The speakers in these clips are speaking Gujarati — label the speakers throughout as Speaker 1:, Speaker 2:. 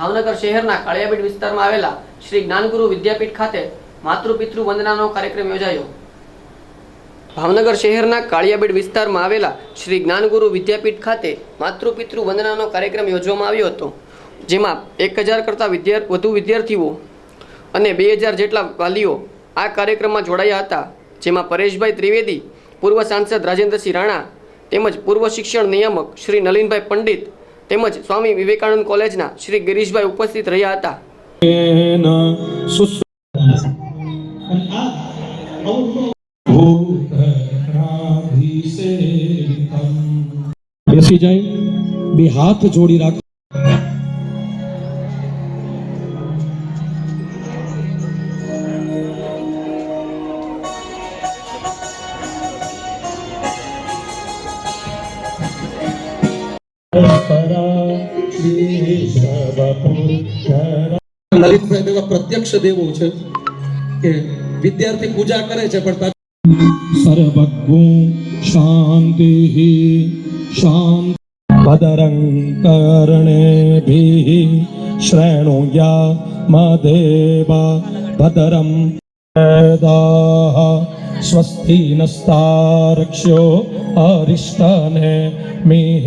Speaker 1: ભાવનગર શહેરના કાળિયાબીડ વિસ્તારમાં આવેલા શ્રી જ્ઞાનગુરુ વિદ્યાપીઠ ખાતે માતૃપિતૃ વંદનાનો કાર્યક્રમ યોજાયો. ભાવનગર શહેરના કાળિયાબીડ વિસ્તારમાં આવેલા શ્રી જ્ઞાનગુરુ વિદ્યાપીઠ ખાતે માતૃપિતૃ વંદનાનો કાર્યક્રમ યોજવામાં આવ્યો હતો, જેમાં એક હજાર કરતાં વિદ્યાર્થી વધુ વિદ્યાર્થીઓ અને બે હજાર જેટલા વાલીઓ આ કાર્યક્રમમાં જોડાયા હતા, જેમાં પરેશભાઈ ત્રિવેદી, પૂર્વ સાંસદ રાજેન્દ્રસિંહ રાણા તેમજ પૂર્વ શિક્ષણ નિયામક શ્રી નલિનભાઈ પંડિત તેમજ સ્વામી વિવેકાનંદ કોલેજના શ્રી ગિરીશભાઈ ઉપસ્થિત રહ્યા હતા.
Speaker 2: બેસી જાય, બે હાથ જોડી રાખ. પ્રત્યક્ષ દેવો છે કે વિદ્યાર્થી પૂજા કરે છે, પણ સર્વગું શાંતિ શાંત ભદરં કર્ણેભિः શ્રેણુયા મદેવા ભદરમ સ્વસ્તિ નસ્તારક્ષ્યો અરિષ્ટને મિः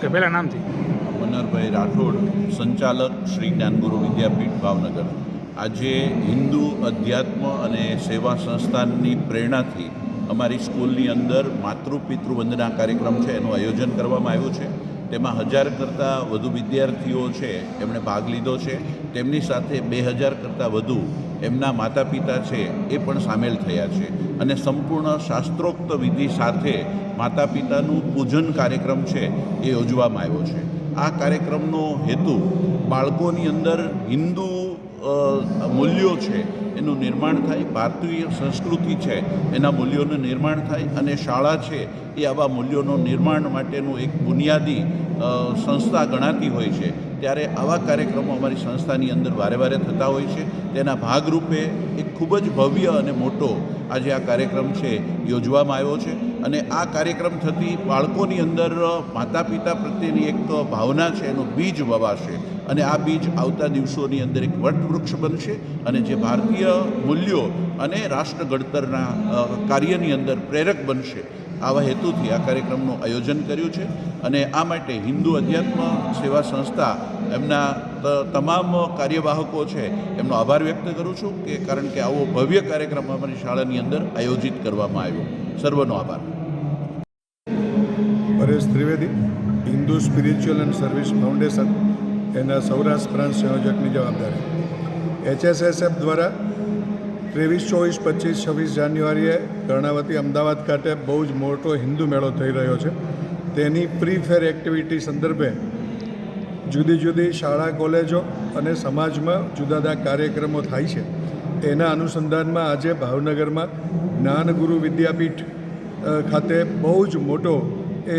Speaker 3: ઓકે પહેલાં નામથી?
Speaker 4: મનોહરભાઈ રાઠોડ, સંચાલક શ્રી જ્ઞાનગુરુ વિદ્યાપીઠ, ભાવનગર. આજે હિન્દુ અધ્યાત્મ અને સેવા સંસ્થાનની પ્રેરણાથી અમારી સ્કૂલની અંદર માતૃપિતૃ વંદના કાર્યક્રમ છે, એનું આયોજન કરવામાં આવ્યું છે. તેમાં હજાર કરતાં વધુ વિદ્યાર્થીઓ છે, એમણે ભાગ લીધો છે. તેમની સાથે બે હજાર કરતાં વધુ એમના માતા પિતા છે એ પણ સામેલ થયા છે. અને સંપૂર્ણ શાસ્ત્રોક્ત વિધિ સાથે માતા પિતાનું પૂજન કાર્યક્રમ છે એ યોજવામાં આવ્યો છે. આ કાર્યક્રમનો હેતુ બાળકોની અંદર હિન્દુ મૂલ્યો છે, એનું નિર્માણ થાય, ભારતીય સંસ્કૃતિ છે, એના મૂલ્યોનું નિર્માણ થાય અને શાળા છે એ આવા મૂલ્યોનું નિર્માણ માટેનું એક બુનિયાદી સંસ્થા ગણાતી હોય છે. ત્યારે આવા કાર્યક્રમો અમારી સંસ્થાની અંદર વારે વારે થતા હોય છે. તેના ભાગરૂપે એક ખૂબ જ ભવ્ય અને મોટો આજે આ કાર્યક્રમ છે, યોજવામાં આવ્યો છે. અને આ કાર્યક્રમ થકી બાળકોની અંદર માતા પિતા પ્રત્યેની એક ભાવના છે, એનો બીજ વવાશે અને આ બીજ આવતા દિવસોની અંદર એક વટવૃક્ષ બનશે અને જે ભારતીય મૂલ્યો અને રાષ્ટ્ર ઘડતરના કાર્યની અંદર પ્રેરક બનશે. આવા હેતુથી આ કાર્યક્રમનું આયોજન કર્યું છે અને આ માટે હિન્દુ અધ્યાત્મ સેવા સંસ્થા એમના તમામ કાર્યવાહકો છે, એમનો આભાર વ્યક્ત કરું છું કે કારણ કે આવો ભવ્ય કાર્યક્રમ અમારી શાળાની અંદર આયોજિત કરવામાં આવ્યો. સર્વનો આભાર.
Speaker 5: Paresh Trivedi, Hindu spiritual and service foundation, એના સૌરાષ્ટ્ર પ્રાંત સંયોજકની જવાબદારી. એચએસએસએફ દ્વારા ત્રેવીસ, ચોવીસ, પચીસ, છવ્વીસ જાન્યુઆરીએ કર્ણાવતી અમદાવાદ ખાતે બહુ જ મોટો હિન્દુ મેળો થઈ રહ્યો છે. તેની પ્રી ફેર એક્ટિવિટી સંદર્ભે જુદી જુદી શાળા, કોલેજો અને સમાજમાં જુદા જુદા કાર્યક્રમો થાય છે. એના અનુસંધાનમાં આજે ભાવનગરમાં જ્ઞાનગુરુ વિદ્યાપીઠ ખાતે બહુ જ મોટો એ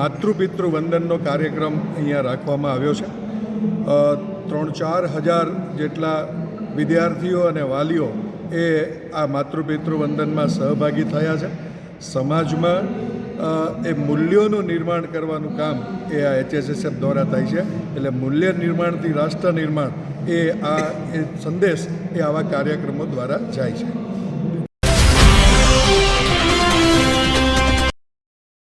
Speaker 5: માતૃપિતૃ વંદનનો કાર્યક્રમ અહીંયા રાખવામાં આવ્યો છે. ત્રણ ચાર હજાર જેટલા વિદ્યાર્થીઓ અને વાલીઓ એ આ માતૃપિતૃ વંદનમાં સહભાગી થયા છે. સમાજમાં એ મૂલ્યોનું નિર્માણ કરવાનું કામ એ આ એચએસએસએફ દ્વારા થાય છે. એટલે મૂલ્ય નિર્માણથી રાષ્ટ્ર નિર્માણ એ આ, એ સંદેશ એ આવા કાર્યક્રમો દ્વારા જાય છે.